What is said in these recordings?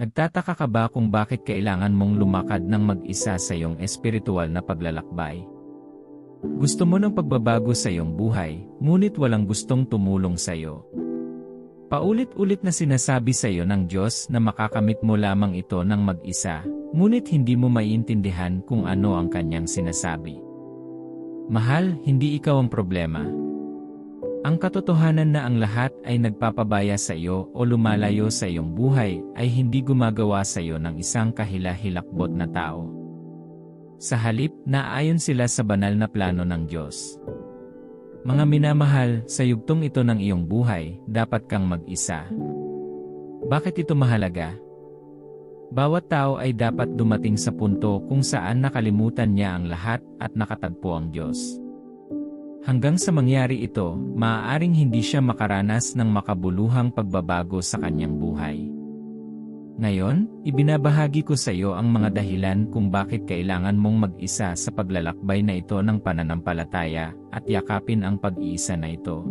Nagtataka ka ba kung bakit kailangan mong lumakad ng mag-isa sa iyong espiritual na paglalakbay? Gusto mo ng pagbabago sa iyong buhay, ngunit walang gustong tumulong sa iyo. Paulit-ulit na sinasabi sa iyo ng Diyos na makakamit mo lamang ito ng mag-isa, ngunit hindi mo maiintindihan kung ano ang kanyang sinasabi. Mahal, hindi ikaw ang problema. Ang katotohanan na ang lahat ay nagpapabaya sa iyo o lumalayo sa iyong buhay ay hindi gumagawa sa iyo ng isang kahila-hilakbot na tao. Sa halip, naayon sila sa banal na plano ng Diyos. Mga minamahal, sa yugtong ito ng iyong buhay, dapat kang mag-isa. Bakit ito mahalaga? Bawat tao ay dapat dumating sa punto kung saan nakalimutan niya ang lahat at nakatagpo ang Diyos. Hanggang sa mangyari ito, maaaring hindi siya makaranas ng makabuluhang pagbabago sa kanyang buhay. Ngayon, ibinabahagi ko sa iyo ang mga dahilan kung bakit kailangan mong mag-isa sa paglalakbay na ito ng pananampalataya at yakapin ang pag-iisa na ito.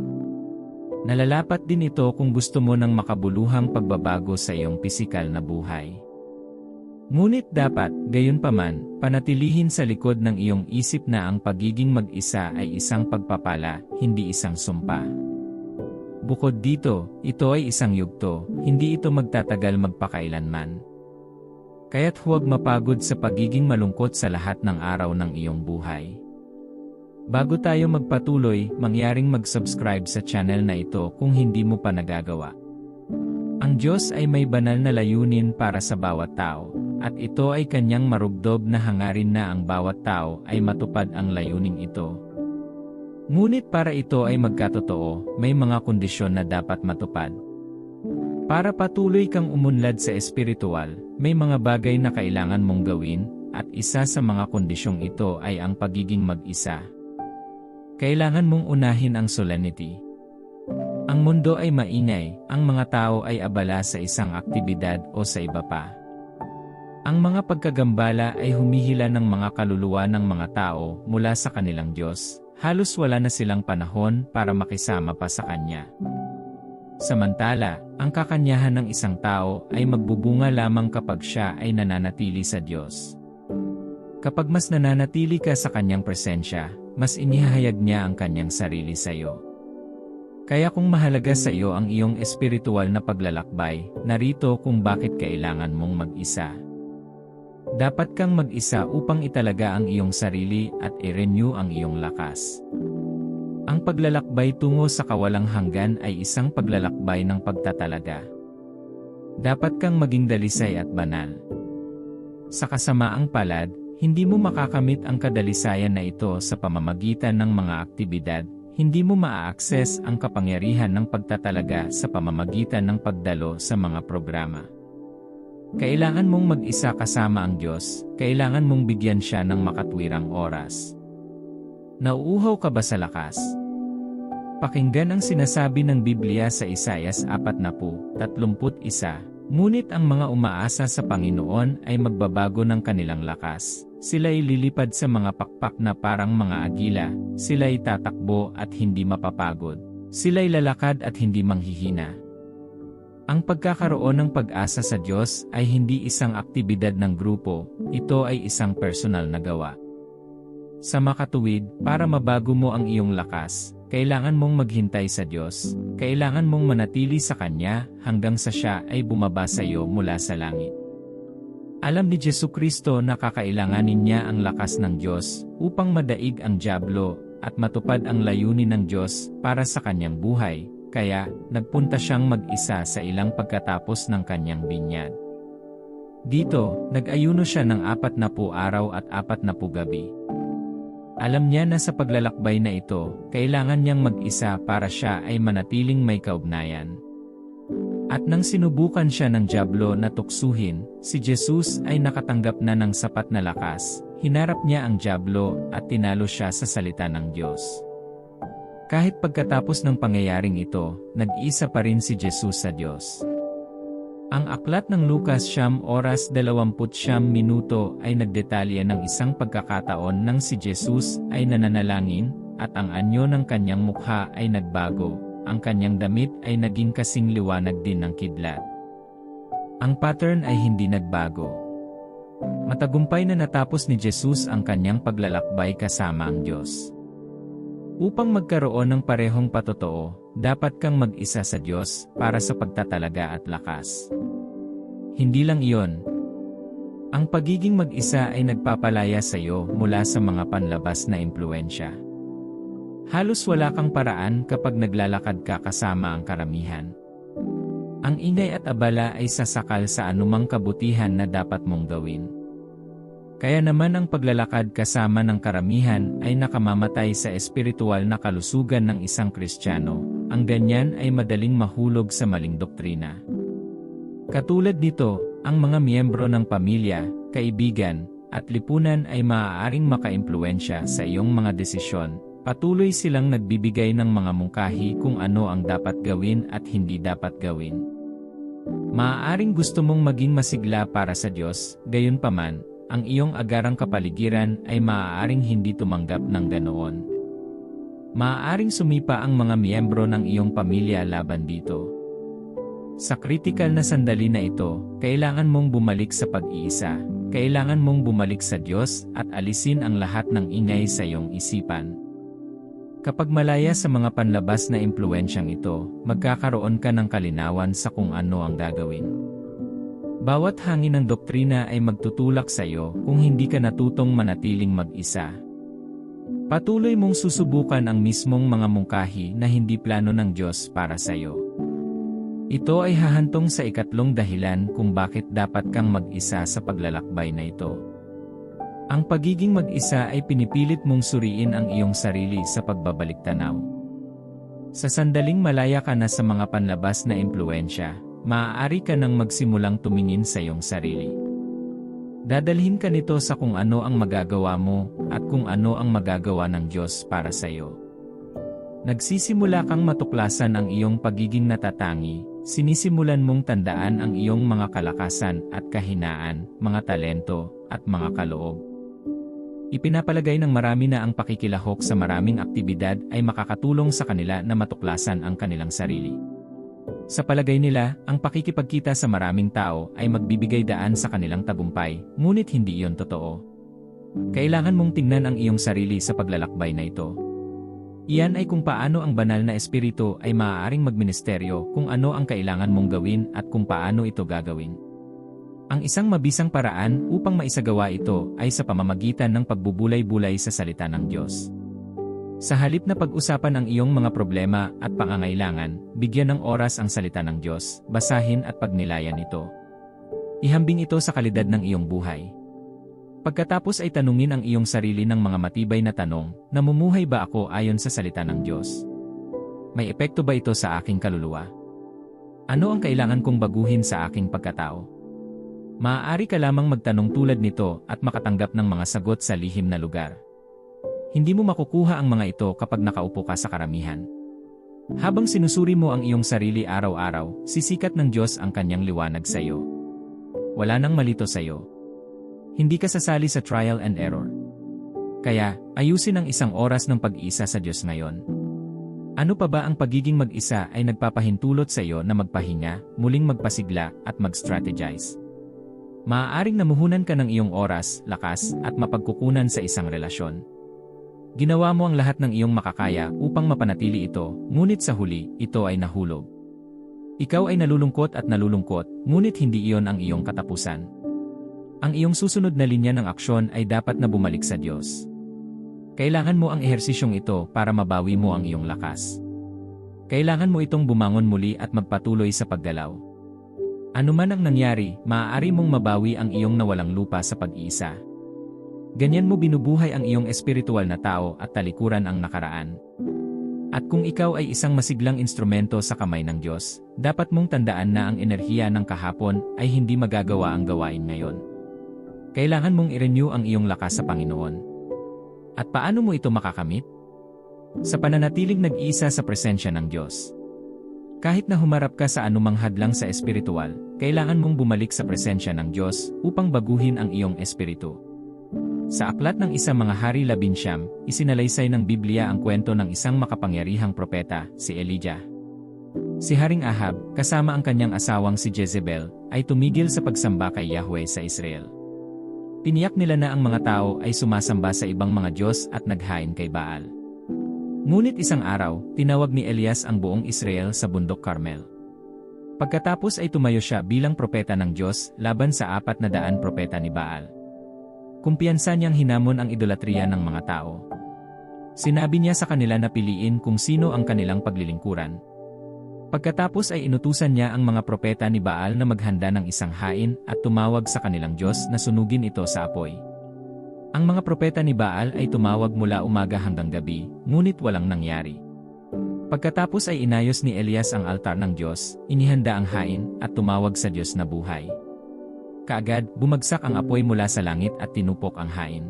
Nalalapat din ito kung gusto mo ng makabuluhang pagbabago sa iyong pisikal na buhay. Ngunit dapat, gayon paman, panatilihin sa likod ng iyong isip na ang pagiging mag-isa ay isang pagpapala, hindi isang sumpa. Bukod dito, ito ay isang yugto, hindi ito magtatagal magpakailanman. Kaya't huwag mapagod sa pagiging malungkot sa lahat ng araw ng iyong buhay. Bago tayo magpatuloy, mangyaring mag-subscribe sa channel na ito kung hindi mo pa nagagawa. Ang Diyos ay may banal na layunin para sa bawat tao, at ito ay kanyang marugdob na hangarin na ang bawat tao ay matupad ang layuning ito. Ngunit para ito ay magkatotoo, may mga kondisyon na dapat matupad. Para patuloy kang umunlad sa espiritual, may mga bagay na kailangan mong gawin, at isa sa mga kondisyong ito ay ang pagiging mag-isa. Kailangan mong unahin ang solemnity. Ang mundo ay maingay, ang mga tao ay abala sa isang aktibidad o sa iba pa. Ang mga pagkagambala ay humihila ng mga kaluluwa ng mga tao mula sa kanilang Diyos, halos wala na silang panahon para makisama pa sa Kanya. Samantala, ang kakanyahan ng isang tao ay magbubunga lamang kapag siya ay nananatili sa Diyos. Kapag mas nananatili ka sa Kanyang presensya, mas inihahayag niya ang Kanyang sarili sa iyo. Kaya kung mahalaga sa iyo ang iyong espiritual na paglalakbay, narito kung bakit kailangan mong mag-isa. Dapat kang mag-isa upang italaga ang iyong sarili at i-renew ang iyong lakas. Ang paglalakbay tungo sa kawalang hanggan ay isang paglalakbay ng pagtatalaga. Dapat kang maging dalisay at banal. Sa kasamaang palad, hindi mo makakamit ang kadalisayan na ito sa pamamagitan ng mga aktibidad, hindi mo maa-access ang kapangyarihan ng pagtatalaga sa pamamagitan ng pagdalo sa mga programa. Kailangan mong mag-isa kasama ang Diyos, kailangan mong bigyan siya ng makatwirang oras. Nauuhaw ka ba sa lakas? Pakinggan ang sinasabi ng Biblia sa Isayas 40, 31, Ngunit ang mga umaasa sa Panginoon ay magbabago ng kanilang lakas. Sila'y lilipad sa mga pakpak na parang mga agila, sila'y tatakbo at hindi mapapagod. Sila'y lalakad at hindi manghihina. Ang pagkakaroon ng pag-asa sa Diyos ay hindi isang aktibidad ng grupo, ito ay isang personal na gawa. Sa makatuwid, para mabago mo ang iyong lakas, kailangan mong maghintay sa Diyos, kailangan mong manatili sa Kanya hanggang sa Siya ay bumaba sa iyo mula sa langit. Alam ni Jesu Kristo na kakailanganin niya ang lakas ng Diyos upang madaig ang Diablo at matupad ang layunin ng Diyos para sa kanyang buhay, kaya, nagpunta siyang mag-isa sa ilang pagkatapos ng kanyang binyag. Dito, nag-ayuno siya ng apat na po araw at apat na po gabi. Alam niya na sa paglalakbay na ito, kailangan niyang mag-isa para siya ay manatiling may kaugnayan. At nang sinubukan siya ng Diablo na tuksuhin, si Jesus ay nakatanggap na ng sapat na lakas, hinarap niya ang Diablo at tinalo siya sa salita ng Diyos. Kahit pagkatapos ng pangyayaring ito, nag-isa pa rin si Jesus sa Diyos. Ang aklat ng Lucas siyam oras 29 minuto ay nagdetalye ng isang pagkakataon nang si Jesus ay nananalangin, at ang anyo ng kanyang mukha ay nagbago, ang kanyang damit ay naging kasing liwanag din ng kidlat. Ang pattern ay hindi nagbago. Matagumpay na natapos ni Jesus ang kanyang paglalakbay kasama ang Diyos. Upang magkaroon ng parehong patotoo, dapat kang mag-isa sa Diyos para sa pagtatalaga at lakas. Hindi lang iyon. Ang pagiging mag-isa ay nagpapalaya sa iyo mula sa mga panlabas na impluensya. Halos wala kang paraan kapag naglalakad ka kasama ang karamihan. Ang ingay at abala ay sasakal sa anumang kabutihan na dapat mong gawin. Kaya naman ang paglalakad kasama ng karamihan ay nakamamatay sa espiritual na kalusugan ng isang Kristiyano, ang ganyan ay madaling mahulog sa maling doktrina. Katulad nito, ang mga miyembro ng pamilya, kaibigan, at lipunan ay maaaring makaimpluensya sa iyong mga desisyon, patuloy silang nagbibigay ng mga mungkahi kung ano ang dapat gawin at hindi dapat gawin. Maaaring gusto mong maging masigla para sa Diyos, gayunpaman, ang iyong agarang kapaligiran ay maaaring hindi tumanggap ng ganoon. Maaaring sumipa ang mga miyembro ng iyong pamilya laban dito. Sa kritikal na sandali na ito, kailangan mong bumalik sa pag-iisa, kailangan mong bumalik sa Diyos at alisin ang lahat ng ingay sa iyong isipan. Kapag malaya sa mga panlabas na impluensyang ito, magkakaroon ka ng kalinawan sa kung ano ang gagawin. Bawat hangin ng doktrina ay magtutulak sa iyo kung hindi ka natutong manatiling mag-isa. Patuloy mong susubukan ang mismong mga mungkahi na hindi plano ng Diyos para sa iyo. Ito ay hahantong sa ikatlong dahilan kung bakit dapat kang mag-isa sa paglalakbay na ito. Ang pagiging mag-isa ay pinipilit mong suriin ang iyong sarili sa pagbabalik tanaw. Sa sandaling malaya ka na sa mga panlabas na impluensya, maaari ka nang magsimulang tumingin sa iyong sarili. Dadalhin ka nito sa kung ano ang magagawa mo at kung ano ang magagawa ng Diyos para sa iyo. Nagsisimula kang matuklasan ang iyong pagiging natatangi, sinisimulan mong tandaan ang iyong mga kalakasan at kahinaan, mga talento, at mga kaloob. Ipinapalagay ng marami na ang pakikilahok sa maraming aktibidad ay makakatulong sa kanila na matuklasan ang kanilang sarili. Sa palagay nila, ang pakikipagkita sa maraming tao ay magbibigay daan sa kanilang tagumpay, ngunit hindi iyon totoo. Kailangan mong tingnan ang iyong sarili sa paglalakbay na ito. Iyan ay kung paano ang banal na espiritu ay maaaring magministeryo kung ano ang kailangan mong gawin at kung paano ito gagawin. Ang isang mabisang paraan upang maisagawa ito ay sa pamamagitan ng pagbubulay-bulay sa salita ng Diyos. Sa halip na pag-usapan ang iyong mga problema at pangangailangan, bigyan ng oras ang salita ng Diyos, basahin at pagnilayan ito. Ihambing ito sa kalidad ng iyong buhay. Pagkatapos ay tanungin ang iyong sarili ng mga matibay na tanong, namumuhay ba ako ayon sa salita ng Diyos? May epekto ba ito sa aking kaluluwa? Ano ang kailangan kong baguhin sa aking pagkatao? Maaari ka lamang magtanong tulad nito at makatanggap ng mga sagot sa lihim na lugar. Hindi mo makukuha ang mga ito kapag nakaupo ka sa karamihan. Habang sinusuri mo ang iyong sarili araw-araw, sisikat ng Diyos ang kanyang liwanag sa iyo. Wala nang malito sa iyo. Hindi ka sasali sa trial and error. Kaya, ayusin ang isang oras ng pag-isa sa Diyos ngayon. Ano pa ba ang pagiging mag-isa ay nagpapahintulot sa iyo na magpahinga, muling magpasigla, at mag-strategize? Maaaring namuhunan ka ng iyong oras, lakas, at mapagkukunan sa isang relasyon. Ginawa mo ang lahat ng iyong makakaya upang mapanatili ito, ngunit sa huli, ito ay nahulog. Ikaw ay nalulungkot at nalulungkot, ngunit hindi iyon ang iyong katapusan. Ang iyong susunod na linya ng aksyon ay dapat na bumalik sa Diyos. Kailangan mo ang ehersisyong ito para mabawi mo ang iyong lakas. Kailangan mo itong bumangon muli at magpatuloy sa paggalaw. Ano man ang nangyari, maaari mong mabawi ang iyong nawalang lupa sa pag-iisa. Ganyan mo binubuhay ang iyong espiritual na tao at talikuran ang nakaraan. At kung ikaw ay isang masiglang instrumento sa kamay ng Diyos, dapat mong tandaan na ang enerhiya ng kahapon ay hindi magagawa ang gawain ngayon. Kailangan mong i-renew ang iyong lakas sa Panginoon. At paano mo ito makakamit? Sa pananatiling nag-iisa sa presensya ng Diyos. Kahit na humarap ka sa anumang hadlang sa espiritual, kailangan mong bumalik sa presensya ng Diyos upang baguhin ang iyong espiritu. Sa aklat ng isang mga hari labinsyam, isinalaysay ng Biblia ang kwento ng isang makapangyarihang propeta, si Elijah. Si Haring Ahab, kasama ang kanyang asawang si Jezebel, ay tumigil sa pagsamba kay Yahweh sa Israel. Tiniyak nila na ang mga tao ay sumasamba sa ibang mga Diyos at naghain kay Baal. Ngunit isang araw, tinawag ni Elias ang buong Israel sa bundok Carmel. Pagkatapos ay tumayo siya bilang propeta ng Diyos laban sa apat na daan propeta ni Baal. Kumpiyansa niyang hinamon ang idolatriya ng mga tao. Sinabi niya sa kanila na piliin kung sino ang kanilang paglilingkuran. Pagkatapos ay inutusan niya ang mga propeta ni Baal na maghanda ng isang hain at tumawag sa kanilang Diyos na sunugin ito sa apoy. Ang mga propeta ni Baal ay tumawag mula umaga hanggang gabi, ngunit walang nangyari. Pagkatapos ay inayos ni Elias ang altar ng Diyos, inihanda ang hain, at tumawag sa Diyos na buhay. Kaagad, bumagsak ang apoy mula sa langit at tinupok ang hain.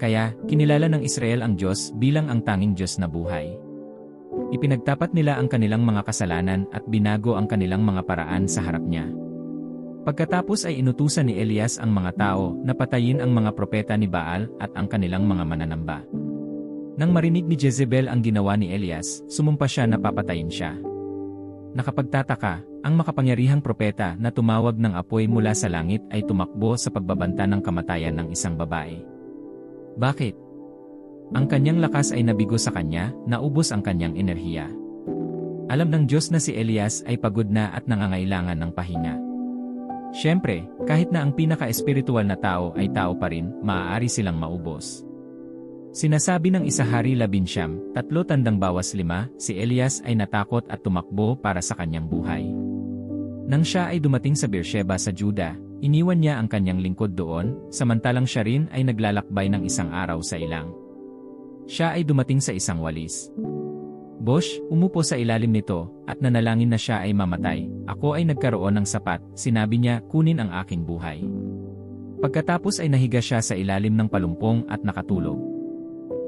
Kaya, kinilala ng Israel ang Diyos bilang ang tanging Diyos na buhay. Ipinagtapat nila ang kanilang mga kasalanan at binago ang kanilang mga paraan sa harap niya. Pagkatapos ay inutusan ni Elias ang mga tao na patayin ang mga propeta ni Baal at ang kanilang mga mananamba. Nang marinig ni Jezebel ang ginawa ni Elias, sumumpa siya na papatayin siya. Nakapagtataka, ang makapangyarihang propeta na tumawag ng apoy mula sa langit ay tumakbo sa pagbabanta ng kamatayan ng isang babae. Bakit? Ang kanyang lakas ay nabigo sa kanya, naubos ang kanyang enerhiya. Alam ng Diyos na si Elias ay pagod na at nangangailangan ng pahinga. Siyempre, kahit na ang pinaka-espiritual na tao ay tao pa rin, maaari silang maubos. Sinasabi ng Isahari Labinsyam, tatlo tandang bawas lima, si Elias ay natakot at tumakbo para sa kanyang buhay. Nang siya ay dumating sa Beersheba sa Juda, iniwan niya ang kanyang lingkod doon, samantalang siya rin ay naglalakbay ng isang araw sa ilang. Siya ay dumating sa isang walis. Bosh, umupo sa ilalim nito, at nanalangin na siya ay mamatay. Ako ay nagkaroon ng sapat, sinabi niya, kunin ang aking buhay. Pagkatapos ay nahiga siya sa ilalim ng palumpong at nakatulog.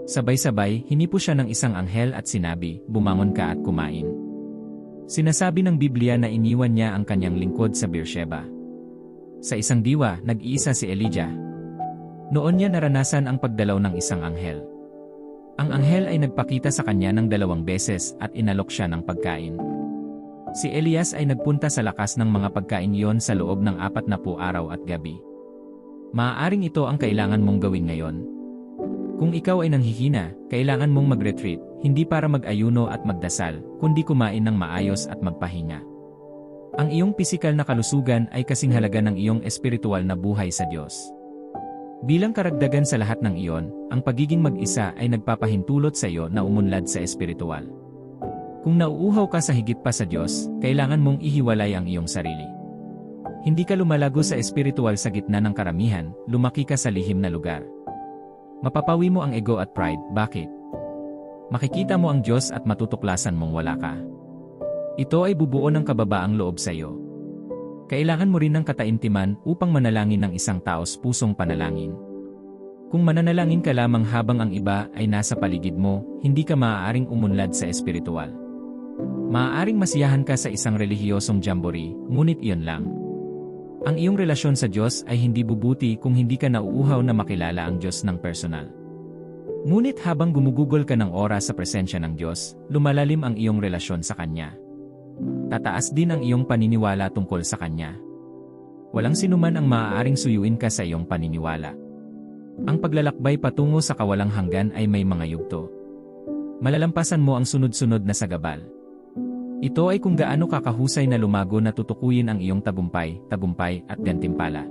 Sabay-sabay, hinipo siya ng isang anghel at sinabi, bumangon ka at kumain. Sinasabi ng Biblia na iniwan niya ang kanyang lingkod sa Beersheba. Sa isang diwa, nag-iisa si Elijah. Noon niya naranasan ang pagdalaw ng isang anghel. Ang anghel ay nagpakita sa kanya ng dalawang beses at inalok siya ng pagkain. Si Elias ay nagpunta sa lakas ng mga pagkain iyon sa loob ng apat na po araw at gabi. Maaaring ito ang kailangan mong gawin ngayon, kung ikaw ay nanghihina, kailangan mong mag-retreat, hindi para mag-ayuno at magdasal, kundi kumain ng maayos at magpahinga. Ang iyong pisikal na kalusugan ay kasing halaga ng iyong espiritual na buhay sa Diyos. Bilang karagdagan sa lahat ng iyon, ang pagiging mag-isa ay nagpapahintulot sa iyo na umunlad sa espiritual. Kung nauuhaw ka sa higit pa sa Diyos, kailangan mong ihiwalay ang iyong sarili. Hindi ka lumalago sa espiritual sa gitna ng karamihan, lumaki ka sa lihim na lugar. Mapapawi mo ang ego at pride, bakit? Makikita mo ang Diyos at matutuklasan mong wala ka. Ito ay bubuo ng kababaang loob sa iyo. Kailangan mo rin ng kataintiman upang manalangin ng isang taos pusong panalangin. Kung mananalangin ka lamang habang ang iba ay nasa paligid mo, hindi ka maaaring umunlad sa espiritual. Maaaring masiyahan ka sa isang relihiyosong jamboree, ngunit iyon lang. Ang iyong relasyon sa Diyos ay hindi bubuti kung hindi ka nauuhaw na makilala ang Diyos ng personal. Ngunit habang gumugugol ka ng oras sa presensya ng Diyos, lumalalim ang iyong relasyon sa Kanya. Tataas din ang iyong paniniwala tungkol sa Kanya. Walang sinuman ang maaaring suyuin ka sa iyong paniniwala. Ang paglalakbay patungo sa kawalang hanggan ay may mga yugto. Malalampasan mo ang sunod-sunod na sagabal. Ito ay kung gaano kakahusay na lumago na tutukuyin ang iyong tagumpay, tagumpay at gantimpala.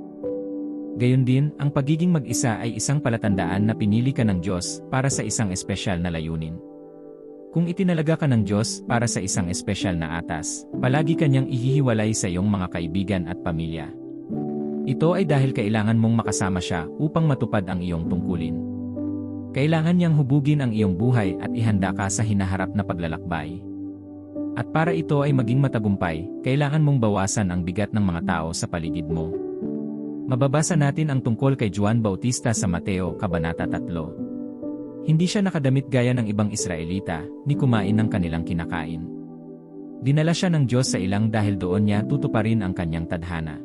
Gayon din, ang pagiging mag-isa ay isang palatandaan na pinili ka ng Diyos para sa isang espesyal na layunin. Kung itinalaga ka ng Diyos para sa isang espesyal na atas, palagi kanyang ihihiwalay sa iyong mga kaibigan at pamilya. Ito ay dahil kailangan mong makasama siya upang matupad ang iyong tungkulin. Kailangan niyang hubugin ang iyong buhay at ihanda ka sa hinaharap na paglalakbay. At para ito ay maging matagumpay, kailangan mong bawasan ang bigat ng mga tao sa paligid mo. Mababasa natin ang tungkol kay Juan Bautista sa Mateo, Kabanata 3. Hindi siya nakadamit gaya ng ibang Israelita, ni kumain ng kanilang kinakain. Dinala siya ng Diyos sa ilang dahil doon niya tutuparin ang kanyang tadhana.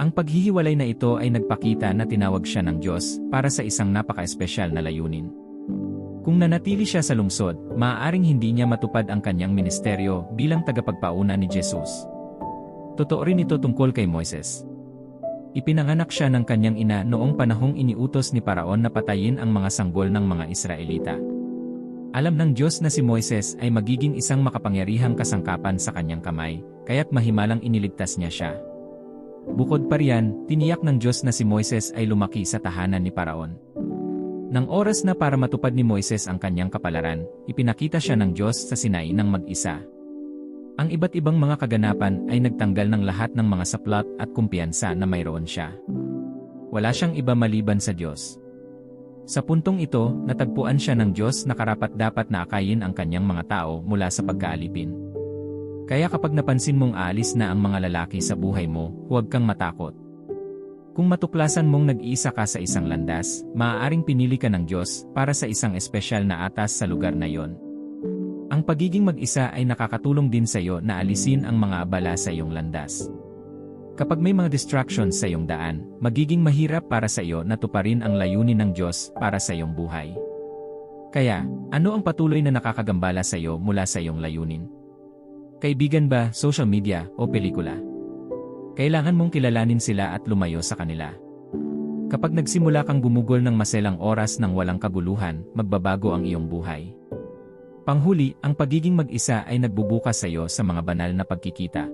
Ang paghihiwalay na ito ay nagpakita na tinawag siya ng Diyos para sa isang napaka-espesyal na layunin. Kung nanatili siya sa lungsod, maaaring hindi niya matupad ang kanyang ministeryo bilang tagapagpauna ni Jesus. Totoo rin ito tungkol kay Moises. Ipinanganak siya ng kanyang ina noong panahong iniutos ni Paraon na patayin ang mga sanggol ng mga Israelita. Alam ng Diyos na si Moises ay magiging isang makapangyarihang kasangkapan sa kanyang kamay, kaya't mahimalang iniligtas niya siya. Bukod pa riyan, tiniyak ng Diyos na si Moises ay lumaki sa tahanan ni Paraon. Nang oras na para matupad ni Moises ang kanyang kapalaran, ipinakita siya ng Diyos sa Sinai ng mag-isa. Ang iba't ibang mga kaganapan ay nagtanggal ng lahat ng mga saplot at kumpiyansa na mayroon siya. Wala siyang iba maliban sa Diyos. Sa puntong ito, natagpuan siya ng Diyos na karapat dapat na akayin ang kanyang mga tao mula sa pagkaalipin. Kaya kapag napansin mong aalis na ang mga lalaki sa buhay mo, huwag kang matakot. Kung matuklasan mong nag-iisa ka sa isang landas, maaaring pinili ka ng Diyos para sa isang espesyal na atas sa lugar na yon. Ang pagiging mag-isa ay nakakatulong din sa iyo na alisin ang mga abala sa iyong landas. Kapag may mga distractions sa iyong daan, magiging mahirap para sa iyo na tuparin ang layunin ng Diyos para sa iyong buhay. Kaya, ano ang patuloy na nakakagambala sa iyo mula sa iyong layunin? Kaibigan ba, social media, o pelikula? Kailangan mong kilalanin sila at lumayo sa kanila. Kapag nagsimula kang gumugol ng maselang oras ng walang kaguluhan, magbabago ang iyong buhay. Panghuli, ang pagiging mag-isa ay nagbubukas sa iyo sa mga banal na pagkikita.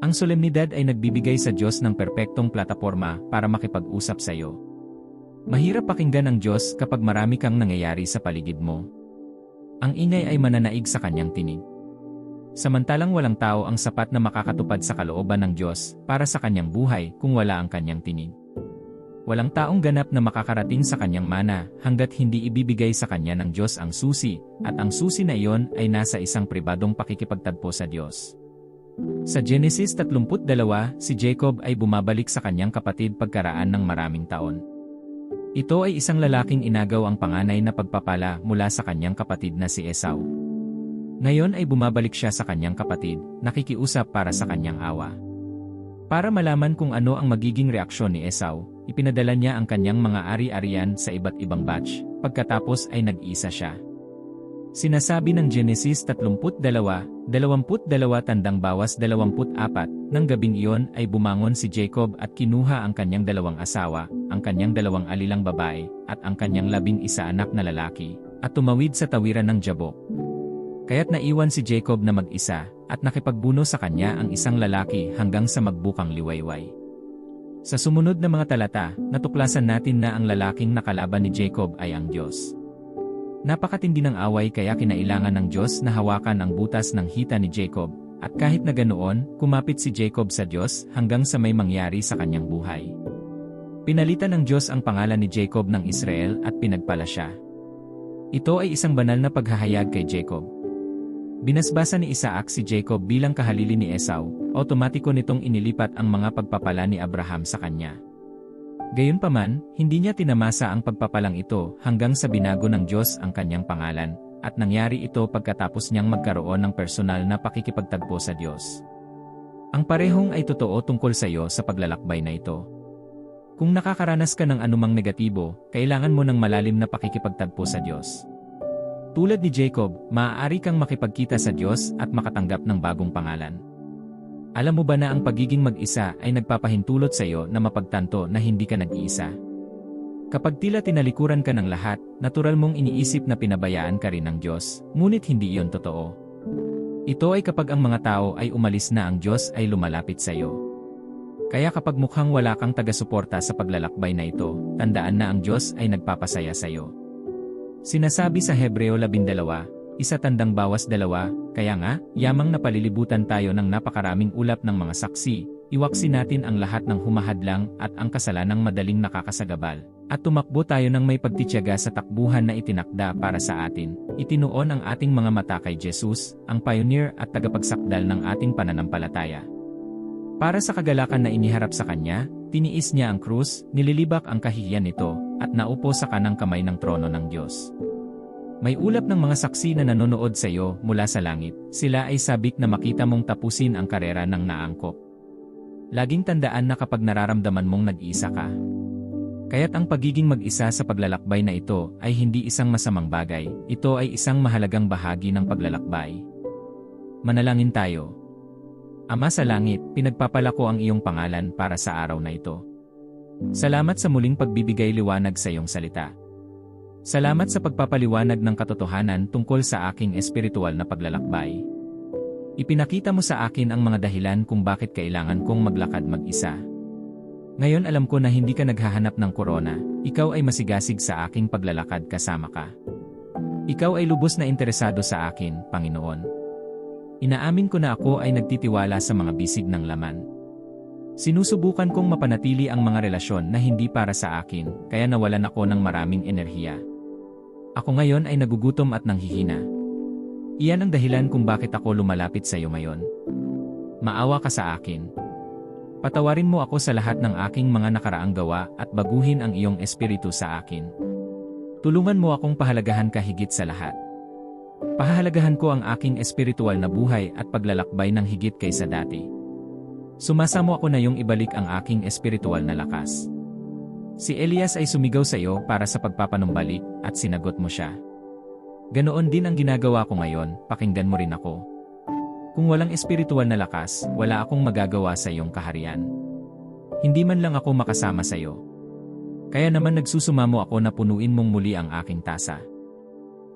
Ang solemnidad ay nagbibigay sa Diyos ng perpektong plataporma para makipag-usap sa iyo. Mahirap pakinggan ang Diyos kapag marami kang nangyayari sa paligid mo. Ang ingay ay mananaig sa kanyang tinig. Samantalang walang tao ang sapat na makakatupad sa kalooban ng Diyos para sa kanyang buhay kung wala ang kanyang tinig. Walang taong ganap na makakarating sa kanyang mana hanggat hindi ibibigay sa kanya ng Diyos ang susi, at ang susi na iyon ay nasa isang pribadong pakikipagtagpo sa Diyos. Sa Genesis 32, si Jacob ay bumabalik sa kanyang kapatid pagkaraan ng maraming taon. Ito ay isang lalaking inagaw ang panganay na pagpapala mula sa kanyang kapatid na si Esau. Ngayon ay bumabalik siya sa kanyang kapatid, nakikiusap para sa kanyang awa. Para malaman kung ano ang magiging reaksyon ni Esau, ipinadala niya ang kanyang mga ari-arian sa iba't ibang batch, pagkatapos ay nag-isa siya. Sinasabi ng Genesis 32, 22 tandang bawas 24, nang gabing iyon ay bumangon si Jacob at kinuha ang kanyang dalawang asawa, ang kanyang dalawang alilang babae, at ang kanyang labing isa anak na lalaki, at tumawid sa tawiran ng Jabok. Kaya't naiwan si Jacob na mag-isa, at nakipagbuno sa kanya ang isang lalaki hanggang sa magbukang liwayway. Sa sumunod na mga talata, natuklasan natin na ang lalaking nakalaban ni Jacob ay ang Diyos. Napakatindi ng away kaya kinailangan ng Diyos na hawakan ang butas ng hita ni Jacob, at kahit na ganoon, kumapit si Jacob sa Diyos hanggang sa may mangyari sa kanyang buhay. Pinalitan ng Diyos ang pangalan ni Jacob ng Israel at pinagpala siya. Ito ay isang banal na paghahayag kay Jacob. Binasbasa ni Isaac si Jacob bilang kahalili ni Esau, otomatiko nitong inilipat ang mga pagpapala ni Abraham sa kanya. Gayunpaman, hindi niya tinamasa ang pagpapalang ito hanggang sa binago ng Diyos ang kanyang pangalan, at nangyari ito pagkatapos niyang magkaroon ng personal na pakikipagtagpo sa Diyos. Ang parehong ay totoo tungkol sa iyo sa paglalakbay na ito. Kung nakakaranas ka ng anumang negatibo, kailangan mo ng malalim na pakikipagtagpo sa Diyos. Tulad ni Jacob, maaari kang makipagkita sa Diyos at makatanggap ng bagong pangalan. Alam mo ba na ang pagiging mag-isa ay nagpapahintulot sa iyo na mapagtanto na hindi ka nag-iisa? Kapag tila tinalikuran ka ng lahat, natural mong iniisip na pinabayaan ka rin ng Diyos, ngunit hindi iyon totoo. Ito ay kapag ang mga tao ay umalis na ang Diyos ay lumalapit sa iyo. Kaya kapag mukhang wala kang taga-suporta sa paglalakbay na ito, tandaan na ang Diyos ay nagpapasaya sa iyo. Sinasabi sa Hebreo 12, isa tandang bawas dalawa, kaya nga, yamang napalilibutan tayo ng napakaraming ulap ng mga saksi, iwaksi natin ang lahat ng humahadlang at ang kasalanang madaling nakakasagabal, at tumakbo tayo ng may pagtityaga sa takbuhan na itinakda para sa atin, itinuon ang ating mga mata kay Jesus, ang pioneer at tagapagsakdal ng ating pananampalataya. Para sa kagalakan na iniharap sa kanya, tiniis niya ang krus, nililibak ang kahihiyan nito, at naupo sa kanang kamay ng trono ng Diyos. May ulap ng mga saksi na nanonood sa iyo mula sa langit, sila ay sabik na makita mong tapusin ang karera ng naangkop. Laging tandaan na kapag nararamdaman mong nag-isa ka. Kaya't ang pagiging mag-isa sa paglalakbay na ito ay hindi isang masamang bagay, ito ay isang mahalagang bahagi ng paglalakbay. Manalangin tayo. Ama sa langit, pinagpapala ko ang iyong pangalan para sa araw na ito. Salamat sa muling pagbibigay liwanag sa iyong salita. Salamat sa pagpapaliwanag ng katotohanan tungkol sa aking espiritual na paglalakbay. Ipinakita mo sa akin ang mga dahilan kung bakit kailangan kong maglakad mag-isa. Ngayon alam ko na hindi ka naghahanap ng korona, ikaw ay masigasig sa aking paglalakad kasama ka. Ikaw ay lubos na interesado sa akin, Panginoon. Inaamin ko na ako ay nagtitiwala sa mga bisig ng laman. Sinusubukan kong mapanatili ang mga relasyon na hindi para sa akin, kaya nawalan ako ng maraming enerhiya. Ako ngayon ay nagugutom at nanghihina. Iyan ang dahilan kung bakit ako lumalapit sa iyo ngayon. Maawa ka sa akin. Patawarin mo ako sa lahat ng aking mga nakaraang gawa at baguhin ang iyong espiritu sa akin. Tulungan mo akong pahalagahan ka higit sa lahat. Pahahalagahan ko ang aking espiritual na buhay at paglalakbay ng higit kaysa dati. Sumasamo ako na yung ibalik ang aking espiritual na lakas. Si Elias ay sumigaw sa iyo para sa pagpapanumbalik at sinagot mo siya. Ganoon din ang ginagawa ko ngayon, pakinggan mo rin ako. Kung walang espiritual na lakas, wala akong magagawa sa iyong kaharian. Hindi man lang ako makasama sa iyo. Kaya naman nagsusumamo ako na punuin mong muli ang aking tasa.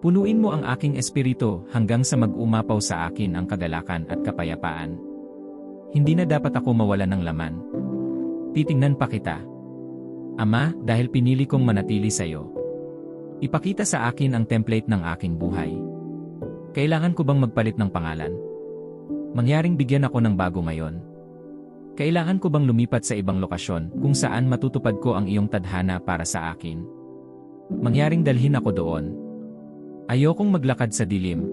Punuin mo ang aking espiritu hanggang sa mag-umapaw sa akin ang kagalakan at kapayapaan. Hindi na dapat ako mawalan ng laman. Titingnan pa kita. Ama, dahil pinili kong manatili sa iyo, Ipakita sa akin ang template ng aking buhay. Kailangan ko bang magpalit ng pangalan? Mangyaring bigyan ako ng bago ngayon. Kailangan ko bang lumipat sa ibang lokasyon kung saan matutupad ko ang iyong tadhana para sa akin? Mangyaring dalhin ako doon. Ayokong maglakad sa dilim.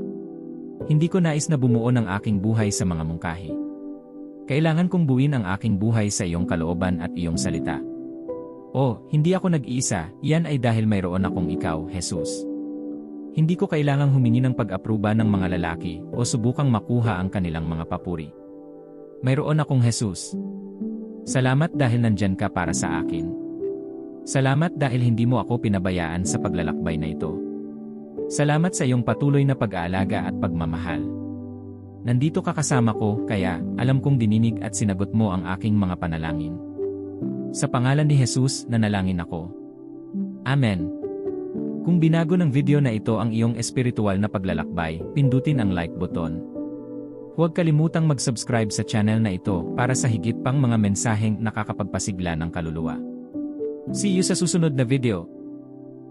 Hindi ko nais na bumuo ng aking buhay sa mga mungkahi. Kailangan kong buuin ang aking buhay sa iyong kalooban at iyong salita. Oh, hindi ako nag-iisa, yan ay dahil mayroon akong ikaw, Jesus. Hindi ko kailangang humingi ng pag-apruba ng mga lalaki o subukang makuha ang kanilang mga papuri. Mayroon akong Jesus. Salamat dahil nandyan ka para sa akin. Salamat dahil hindi mo ako pinabayaan sa paglalakbay na ito. Salamat sa iyong patuloy na pag-aalaga at pagmamahal. Nandito ka kasama ko, kaya alam kong dininig at sinagot mo ang aking mga panalangin. Sa pangalan ni Jesus, nanalangin ako. Amen. Kung binago ng video na ito ang iyong espiritual na paglalakbay, pindutin ang like button. Huwag kalimutang mag-subscribe sa channel na ito para sa higit pang mga mensaheng nakakapagpasigla ng kaluluwa. See you sa susunod na video.